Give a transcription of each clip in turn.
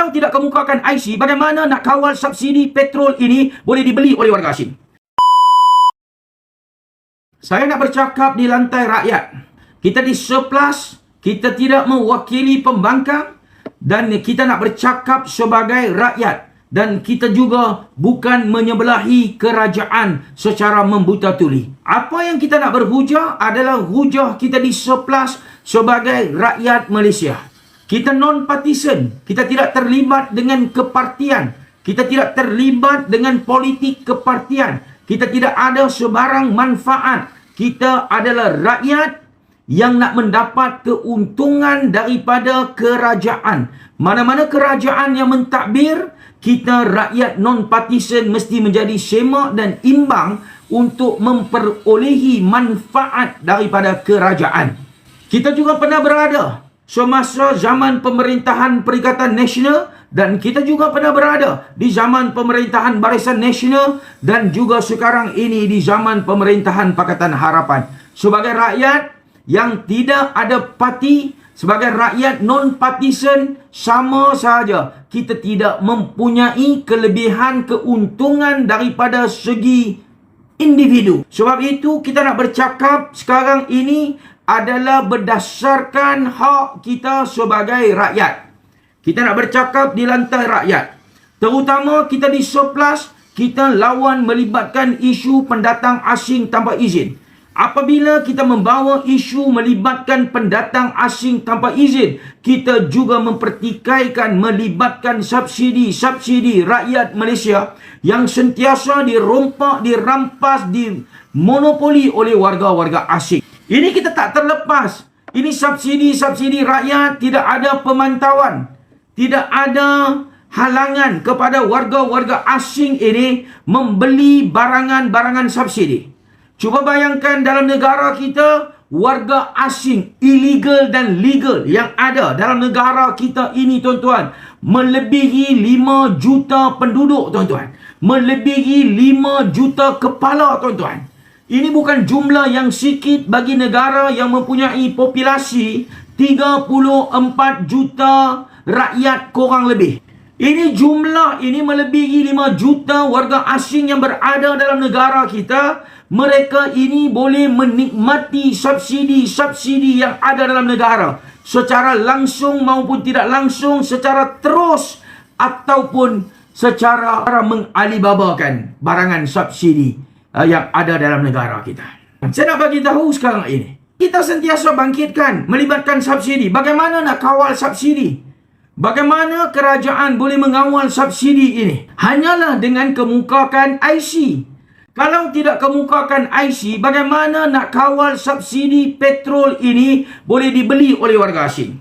Kalau tidak kemukakan IC, bagaimana nak kawal subsidi petrol ini boleh dibeli oleh warga asing? Saya nak bercakap di lantai rakyat. Kita di surplus, kita tidak mewakili pembangkang dan kita nak bercakap sebagai rakyat dan kita juga bukan menyebelahi kerajaan secara membuta tuli. Apa yang kita nak berhujah adalah hujah kita di surplus sebagai rakyat Malaysia. Kita non-partisan, kita tidak terlibat dengan kepartian, kita tidak terlibat dengan politik kepartian, kita tidak ada sebarang manfaat. Kita adalah rakyat yang nak mendapat keuntungan daripada kerajaan. Mana-mana kerajaan yang mentadbir, kita rakyat non-partisan mesti menjadi semak dan imbang untuk memperolehi manfaat daripada kerajaan. Kita juga pernah berada semasa zaman pemerintahan Perikatan Nasional dan kita juga pernah berada di zaman pemerintahan Barisan Nasional dan juga sekarang ini di zaman pemerintahan Pakatan Harapan. Sebagai rakyat yang tidak ada parti, sebagai rakyat non-partisan sama sahaja kita tidak mempunyai kelebihan keuntungan daripada segi individu. Sebab itu kita nak bercakap sekarang ini adalah berdasarkan hak kita sebagai rakyat. Kita nak bercakap di lantai rakyat. Terutama kita di surplus, kita lawan melibatkan isu pendatang asing tanpa izin. Apabila kita membawa isu melibatkan pendatang asing tanpa izin, kita juga mempertikaikan melibatkan subsidi-subsidi rakyat Malaysia yang sentiasa dirompak, dirampas, dimonopoli oleh warga-warga asing. Ini kita tak terlepas. Ini subsidi-subsidi rakyat tidak ada pemantauan. Tidak ada halangan kepada warga-warga asing ini membeli barangan-barangan subsidi. Cuba bayangkan dalam negara kita, warga asing, illegal dan legal yang ada dalam negara kita ini tuan-tuan, melebihi 5 juta penduduk tuan-tuan. Melebihi 5 juta kepala tuan-tuan. Ini bukan jumlah yang sikit bagi negara yang mempunyai populasi 34 juta rakyat korang lebih. Ini jumlah ini melebihi 5 juta warga asing yang berada dalam negara kita. Mereka ini boleh menikmati subsidi-subsidi yang ada dalam negara. Secara langsung maupun tidak langsung, secara terus ataupun secara mengalibabakan barangan subsidi uh, yang ada dalam negara kita. Saya nak bagi tahu sekarang ini. Kita sentiasa bangkitkan, melibatkan subsidi. Bagaimana nak kawal subsidi? Bagaimana kerajaan boleh mengawal subsidi ini? Hanyalah dengan kemukakan IC. Kalau tidak kemukakan IC, bagaimana nak kawal subsidi petrol ini boleh dibeli oleh warga asing?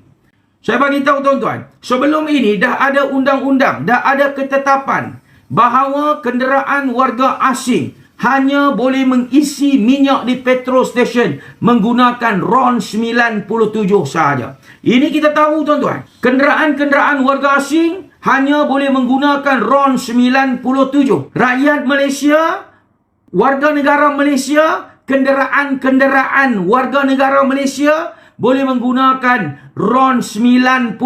Saya bagi tahu tuan-tuan, sebelum ini dah ada undang-undang, dah ada ketetapan bahawa kenderaan warga asing hanya boleh mengisi minyak di petrol station menggunakan RON 97 sahaja. Ini kita tahu tuan-tuan. Kenderaan-kenderaan warga asing hanya boleh menggunakan RON 97. Rakyat Malaysia, warga negara Malaysia, kenderaan-kenderaan warga negara Malaysia boleh menggunakan RON 95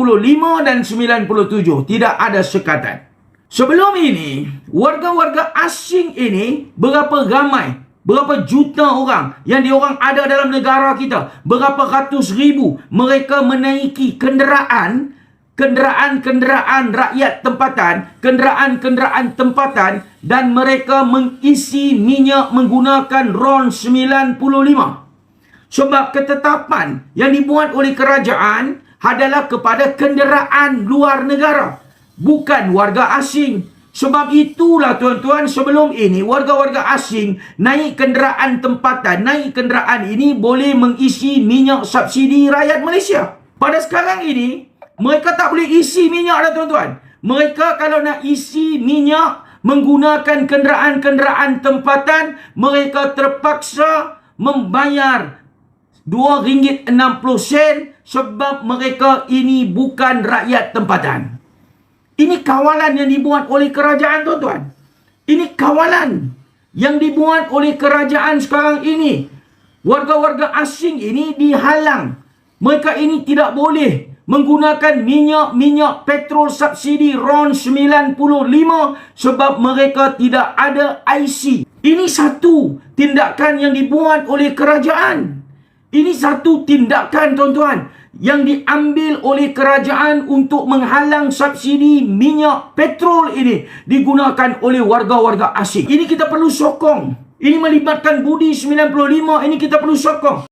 dan 97. Tidak ada sekatan. Sebelum ini, warga-warga asing ini berapa ramai, berapa juta orang yang diorang ada dalam negara kita, berapa ratus ribu mereka menaiki kenderaan, kenderaan-kenderaan rakyat tempatan, kenderaan-kenderaan tempatan dan mereka mengisi minyak menggunakan RON 95. Sebab ketetapan yang dibuat oleh kerajaan adalah kepada kenderaan luar negara bukan warga asing. Sebab itulah tuan-tuan sebelum ini warga-warga asing naik kenderaan tempatan, naik kenderaan ini boleh mengisi minyak subsidi rakyat Malaysia. Pada sekarang ini mereka tak boleh isi minyak dah tuan-tuan. Mereka kalau nak isi minyak menggunakan kenderaan-kenderaan tempatan, mereka terpaksa membayar RM2.60 sebab mereka ini bukan rakyat tempatan. Ini kawalan yang dibuat oleh kerajaan tuan-tuan. Ini kawalan yang dibuat oleh kerajaan sekarang ini. Warga-warga asing ini dihalang. Mereka ini tidak boleh menggunakan minyak-minyak petrol subsidi RON 95 sebab mereka tidak ada IC. Ini satu tindakan yang dibuat oleh kerajaan. Ini satu tindakan tuan-tuan yang diambil oleh kerajaan untuk menghalang subsidi minyak petrol ini digunakan oleh warga-warga asing. Ini kita perlu sokong. Ini melibatkan Budi 95, ini kita perlu sokong.